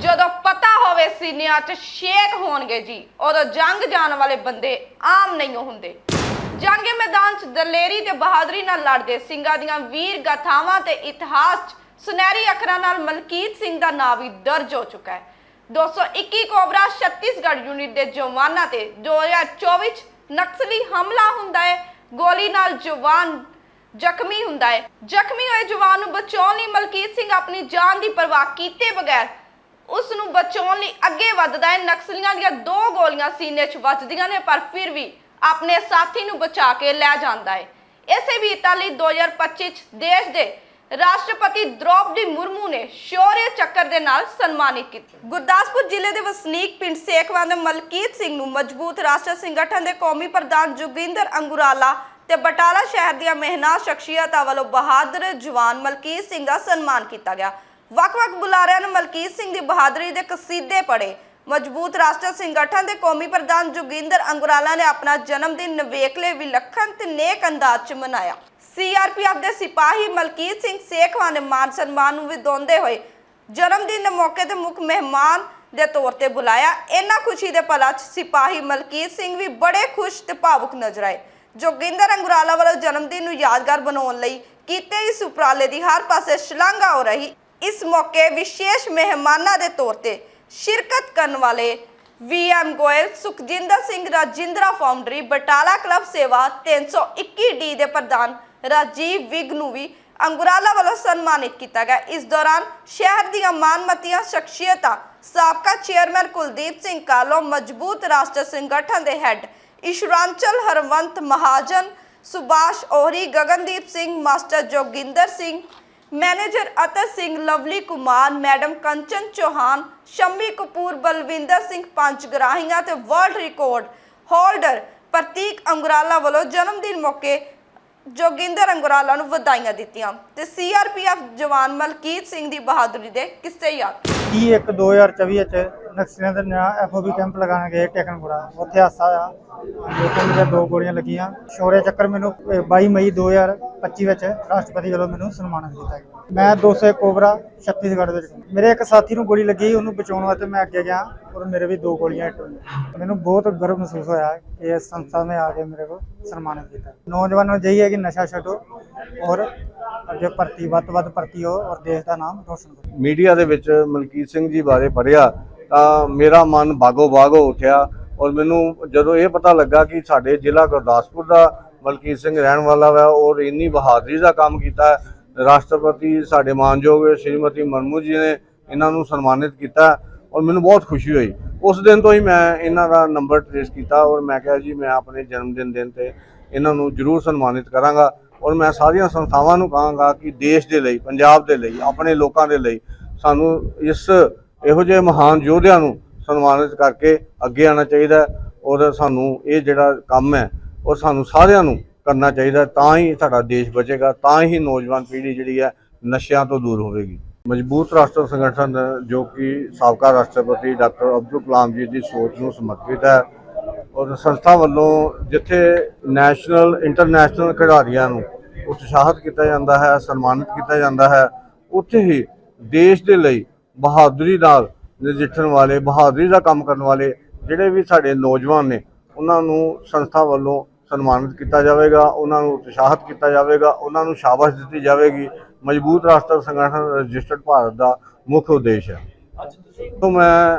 ਜਦੋਂ ਪਤਾ ਹੋਵੇ ਸੀਨਿਆਂ 'ਚ ਸ਼ੇਕ ਹੋਣਗੇ ਜੀ, ਉਦੋਂ ਜੰਗ ਜਾਣ ਵਾਲੇ ਬੰਦੇ ਆਮ ਨਹੀਂ ਹੁੰਦੇ। ਜੰਗੇ ਮੈਦਾਨ 'ਚ ਦਲੇਰੀ ਤੇ ਬਹਾਦਰੀ ਨਾਲ ਲੜਦੇ ਸਿੰਘਾਂ ਦੀਆਂ ਵੀਰ ਗਾਥਾਵਾਂ ਤੇ ਇਤਿਹਾਸ 'ਚ ਸੁਨਹਿਰੀ ਅੱਖਰਾਂ ਨਾਲ ਮਲਕੀਤ ਸਿੰਘ ਦਾ ਨਾਂ ਵੀ ਦਰਜ ਹੋ ਚੁੱਕਾ ਹੈ। 221 ਕੋਬਰਾ ਛੱਤੀਸਗੜ੍ਹ ਯੂਨਿਟ ਦੇ ਜਵਾਨਾਂ ਤੇ 2024 'ਚ ਨਕਸਲੀ ਹਮਲਾ ਹੁੰਦਾ ਹੈ, ਗੋਲੀ ਨਾਲ ਜਵਾਨ ਜ਼ਖਮੀ ਹੁੰਦਾ ਹੈ। ਜ਼ਖਮੀ ਹੋਏ ਜਵਾਨ ਨੂੰ ਬਚਾਉਣ ਲਈ ਮਲਕੀਤ ਸਿੰਘ ਆਪਣੀ ਜਾਨ ਦੀ ਪਰਵਾਹ ਕੀਤੇ ਬਗੈਰ ਉਸ ਨੂੰ ਬਚਾਉਣ ਲਈ ਅੱਗੇ ਵੱਧਦਾ ਹੈ। ਨਕਸਲੀਆਂ ਦੀਆਂ ਦੋ ਗੋਲੀਆਂ ਸੀਨੇ 'ਚ ਵੱਜਦੀਆਂ ਨੇ, ਪਰ ਫਿਰ ਵੀ ਆਪਣੇ ਸਾਥੀ ਨੂੰ ਬਚਾ ਕੇ ਲੈ ਜਾਂਦਾ ਹੈ। ਇਸੇ ਵੀਰਤਾ ਲਈ 2025 'ਚ ਦੇਸ਼ ਦੇ ਰਾਸ਼ਟਰਪਤੀ ਦ੍ਰੋਪਦੀ ਮੁਰਮੂ ਨੇ ਸ਼ੌਰਯ ਚੱਕਰ ਦੇ ਨਾਲ ਸਨਮਾਨਿਤ ਕੀਤਾ। ਗੁਰਦਾਸਪੁਰ ਜ਼ਿਲ੍ਹੇ ਦੇ ਵਸਨੀਕ ਪਿੰਡ ਸੇਖਵਾਂ ਦੇ ਮਲਕੀਤ ਸਿੰਘ ਨੂੰ ਮਜ਼ਬੂਤ ਰਾਸ਼ਟਰ ਸੰਗਠਨ ਦੇ ਕੌਮੀ ਪ੍ਰਧਾਨ ਜੋਗਿੰਦਰ ਅੰਗੁਰਾਲਾ ਤੇ ਬਟਾਲਾ ਸ਼ਹਿਰ ਦੀਆਂ ਮਹਿਨਾ ਸ਼ਖਸੀਅਤਾਂ ਵੱਲੋਂ ਬਹਾਦਰ ਜਵਾਨ ਮਲਕੀਤ ਸਿੰਘ ਦਾ ਸਨਮਾਨ ਕੀਤਾ ਗਿਆ। ਵੱਖ-ਵੱਖ ਬੁਲਾਰਿਆਂ ਨੇ ਮਲਕੀਤ ਸਿੰਘ ਦੀ ਬਹਾਦਰੀ ਦੇ ਕਸੀਦੇ ਪੜੇ। ਮਜ਼ਬੂਤ ਰਾਸ਼ਟਰ ਸੰਗਠਨ ਦੇ ਕੌਮੀ ਪ੍ਰਧਾਨ ਜੋਗਿੰਦਰ ਅੰਗਰਾਲਾ ਨੇ ਆਪਣਾ ਜਨਮ ਦਿਨ ਨਵੇਕਲੇ ਵਿਲੱਖਣ ਤੇ ਨੇਕ ਅੰਦਾਜ਼ 'ਚ ਮਨਾਇਆ। ਸੀਆਰਪੀਐਫ ਦੇ ਸਿਪਾਹੀ ਮਲਕੀਤ ਸਿੰਘ ਸੇਖਵਾਂ ਨੇ ਮਾਨ ਸਨਮਾਨ ਨੂੰ ਵਧਾਉਂਦੇ ਹੋਏ ਜਨਮ ਦਿਨ ਦੇ ਮੌਕੇ ਤੇ ਮੁੱਖ ਮਹਿਮਾਨ ਦੇ ਤੌਰ ਤੇ ਬੁਲਾਇਆ। ਇਹਨਾਂ ਖੁਸ਼ੀ ਦੇ ਪਲਾਂ 'ਚ ਸਿਪਾਹੀ ਮਲਕੀਤ ਸਿੰਘ ਵੀ ਬੜੇ ਖੁਸ਼ ਤੇ ਭਾਵੁਕ ਨਜ਼ਰ ਆਏ। ਜੋਗਿੰਦਰ ਅੰਗਰਾਲਾ ਵੱਲੋਂ ਜਨਮ ਦਿਨ ਨੂੰ ਯਾਦਗਾਰ ਬਣਾਉਣ ਲਈ ਕੀਤੇ ਇਸ ਉਪਰਾਲੇ ਦੀ ਹਰ ਪਾਸੇ ਸ਼ਲਾਘਾ ਹੋ ਰਹੀ ਇਸ ਮੌਕੇ ਵਿਸ਼ੇਸ਼ ਮਹਿਮਾਨਾਂ ਦੇ ਤੌਰ ਤੇ ਸ਼ਿਰਕਤ ਕਰਨ ਵਾਲੇ VM Goyal, Sukhjinder Singh Rajindra foundry, Batala club ਸੇਵਾ 321 ਡੀ ਦੇ ਪ੍ਰਧਾਨ ਰਾਜੀਵ ਵਿਗ ਨੂੰ ਵੀ ਅੰਗੁਰਾਲਾ ਵੱਲੋਂ ਸਨਮਾਨਿਤ ਕੀਤਾ ਗਿਆ। ਇਸ ਦੌਰਾਨ ਸ਼ਹਿਰ ਦੀਆਂ ਮਾਨਮਤੀਆਂ, ਸ਼ਖਸੀਅਤਾਂ, ਸਾਬਕਾ ਚੇਅਰਮੈਨ ਕੁਲਦੀਪ ਸਿੰਘ ਕਾਲੋ, ਮਜ਼ਬੂਤ ਰਾਸ਼ਟਰ ਸੰਗਠਨ ਦੇ head ਇਸ਼ਰਾਂਚਲ Harwant Mahajan, Subhash Ohri Gagandeep Singh, master Joginder Singh manager Atar Singh, Lovely Kumar, madam Kanchan Chauhan, Shammi Kapoor, Balwinder Singh Panchgrahian ਤੇ ਵਰਲਡ ਰਿਕਾਰਡ ਹੋਲਡਰ ਪ੍ਰਤੀਕ ਅੰਗਰਾਲਾ ਵੱਲੋਂ ਜਨਮ ਦਿਨ ਮੌਕੇ ਜੋਗਿੰਦਰ ਅੰਗਰਾਲਾ ਨੂੰ ਵਧਾਈਆਂ ਦਿੱਤੀਆਂ ਤੇ ਸੀਆਰਪੀਐਫ ਜਵਾਨ ਮਲਕੀਤ ਸਿੰਘ ਦੀ ਬਹਾਦਰੀ ਦੇ ਕਿੱਸੇ ਯਾਦ ਕੀ ਇੱਕ 2024 ਚ ਨਕਸਲੀਆਂ ਦੇ ਨਿਆ ਐਫਓਬੀ ਕੈਂਪ ਲਗਾਉਣ ਗਏ ਟੇਕਨਪੁਰਾ। ਉੱਥੇ ਹਾਸਾ ਆ ਲੋਕਾਂ ਦੀਆਂ ਦੋ ਗੋਲੀਆਂ ਲੱਗੀਆਂ। ਸ਼ੌਰਯ ਚੱਕਰ ਮੈਨੂੰ 22 ਮਈ 2025 ਵਿੱਚ ਰਾਸ਼ਟਰਪਤੀ ਵੱਲੋਂ ਮੈਨੂੰ ਸਨਮਾਨਿਤ ਕੀਤਾ ਗਿਆ। ਮੈਂ 200 ਕੋਬਰਾ ਛੱਤੀਸਗੜ੍ਹ ਵਿੱਚ। ਮੇਰੇ ਇੱਕ ਸਾਥੀ ਨੂੰ ਗੋਲੀ ਲੱਗੀ, ਉਹਨੂੰ ਬਚਾਉਣ ਵਾਸਤੇ ਮੈਂ ਅੱਗੇ ਗਿਆ। ਔਰ ਮੇਰੇ ਵੀ ਦੋ ਗੋਲੀਆਂ ਹਿੱਟ ਹੋਈਆਂ। ਮੈਨੂੰ ਬਹੁਤ ਗਰਵ ਮਹਿਸੂਸ ਹੋਇਆ ਕਿ ਇਸ ਸੰਸਥਾ ਨੇ ਆ ਕੇ ਮੇਰੇ को ਸਨਮਾਨਿਤ ਕੀਤਾ ਨੌਜਵਾਨਾਂ ਨੂੰ ਜਈ ਹੈ ਕਿ ਨਸ਼ਾ ਛੱਡੋ ਔਰ ਅੱਗੇ ਭਰਤੀ, ਵੱਧ ਤੋਂ ਵੱਧ ਭਰਤੀ ਹੋ ਔਰ ਦੇਸ਼ ਦਾ ਨਾਮ ਰੋਸ਼ਨ ਕਰੋ। ਮੀਡੀਆ ਦੇ ਵਿੱਚ ਮਲਕੀਤ ਸਿੰਘ ਜੀ ਬਾਰੇ ਪੜ੍ਹਿਆ। ਤਾਂ ਮੇਰਾ ਮਨ ਬਾਗੋ ਬਾਗ ਹੋ ਉੱਠਿਆ ਔਰ ਮੈਨੂੰ ਜਦੋਂ ਇਹ ਪਤਾ ਲੱਗਾ ਕਿ ਸਾਡੇ ਜ਼ਿਲ੍ਹਾ ਗੁਰਦਾਸਪੁਰ ਦਾ ਬਲਕੀਰ ਸਿੰਘ ਰਹਿਣ ਵਾਲਾ ਵਾ, ਔਰ ਇੰਨੀ ਬਹਾਦਰੀ ਦਾ ਕੰਮ ਕੀਤਾ, ਰਾਸ਼ਟਰਪਤੀ ਸਾਡੇ ਮਾਨਯੋਗ ਸ਼੍ਰੀਮਤੀ ਮਨਮੂ ਜੀ ਨੇ ਇਹਨਾਂ ਨੂੰ ਸਨਮਾਨਿਤ ਕੀਤਾ ਔਰ ਮੈਨੂੰ ਬਹੁਤ ਖੁਸ਼ੀ ਹੋਈ। ਉਸ ਦਿਨ ਤੋਂ ਹੀ ਮੈਂ ਇਹਨਾਂ ਦਾ ਨੰਬਰ ਟ੍ਰੇਸ ਕੀਤਾ ਔਰ ਮੈਂ ਕਿਹਾ ਜੀ, ਮੈਂ ਆਪਣੇ ਜਨਮ ਦਿਨ ਦਿਨ ਤੇ ਇਹਨਾਂ ਨੂੰ ਜ਼ਰੂਰ ਸਨਮਾਨਿਤ ਕਰਾਂਗਾ ਔਰ ਮੈਂ ਸਾਰੀਆਂ ਸੰਸਥਾਵਾਂ ਨੂੰ ਕਹਾਂਗਾ ਕਿ ਦੇਸ਼ ਦੇ ਲਈ, ਪੰਜਾਬ ਦੇ ਲਈ, ਆਪਣੇ ਲੋਕਾਂ ਦੇ ਲਈ ਸਾਨੂੰ ਇਸ ਇਹੋ ਜਿਹੇ ਮਹਾਨ ਯੋਧਿਆਂ ਨੂੰ ਸਨਮਾਨਿਤ ਕਰਕੇ ਅੱਗੇ ਆਉਣਾ ਚਾਹੀਦਾ ਔਰ ਸਾਨੂੰ ਇਹ ਜਿਹੜਾ ਕੰਮ ਹੈ ਉਹ ਸਾਨੂੰ ਸਾਰਿਆਂ ਨੂੰ ਕਰਨਾ ਚਾਹੀਦਾ ਤਾਂ ਹੀ ਸਾਡਾ ਦੇਸ਼ ਬਚੇਗਾ, ਤਾਂ ਹੀ ਨੌਜਵਾਨ ਪੀੜ੍ਹੀ ਜਿਹੜੀ ਹੈ ਨਸ਼ਿਆਂ ਤੋਂ ਦੂਰ ਹੋਵੇਗੀ। ਮਜ਼ਬੂਤ ਰਾਸ਼ਟਰ ਸੰਗਠਨ ਜੋ ਕਿ ਸਾਬਕਾ ਰਾਸ਼ਟਰਪਤੀ ਡਾਕਟਰ ਅਬਦੁਲ ਕਲਾਮ ਜੀ ਦੀ ਸੋਚ ਨੂੰ ਸਮਰਪਿਤ ਹੈ ਔਰ ਸੰਸਥਾ ਵੱਲੋਂ ਜਿੱਥੇ ਨੈਸ਼ਨਲ, ਇੰਟਰਨੈਸ਼ਨਲ ਖਿਡਾਰੀਆਂ ਨੂੰ ਉਤਸ਼ਾਹਿਤ ਕੀਤਾ ਜਾਂਦਾ ਹੈ, ਸਨਮਾਨਿਤ ਕੀਤਾ ਜਾਂਦਾ ਹੈ, ਉੱਥੇ ਹੀ ਦੇਸ਼ ਦੇ ਲਈ ਬਹਾਦਰੀ ਨਾਲ ਨਜਿੱਠਣ ਵਾਲੇ ਬਹਾਦਰੀ ਦਾ ਕੰਮ ਕਰਨ ਵਾਲੇ ਜਿਹੜੇ ਵੀ ਸਾਡੇ ਨੌਜਵਾਨ ਨੇ ਉਹਨਾਂ ਨੂੰ ਸੰਸਥਾ ਵੱਲੋਂ ਸਨਮਾਨਿਤ ਕੀਤਾ ਜਾਵੇਗਾ ਉਹਨਾਂ ਨੂੰ ਉਤਸ਼ਾਹਿਤ ਕੀਤਾ ਜਾਵੇਗਾ ਉਹਨਾਂ ਨੂੰ ਸ਼ਾਬਾਸ਼ ਦਿੱਤੀ ਜਾਵੇਗੀ। ਮਜ਼ਬੂਤ ਰਾਸ਼ਟਰ ਸੰਗਠਨ ਰਜਿਸਟਰਡ ਭਾਰਤ ਦਾ ਮੁੱਖ ਉਦੇਸ਼ ਹੈ। ਤੋਂ ਮੈਂ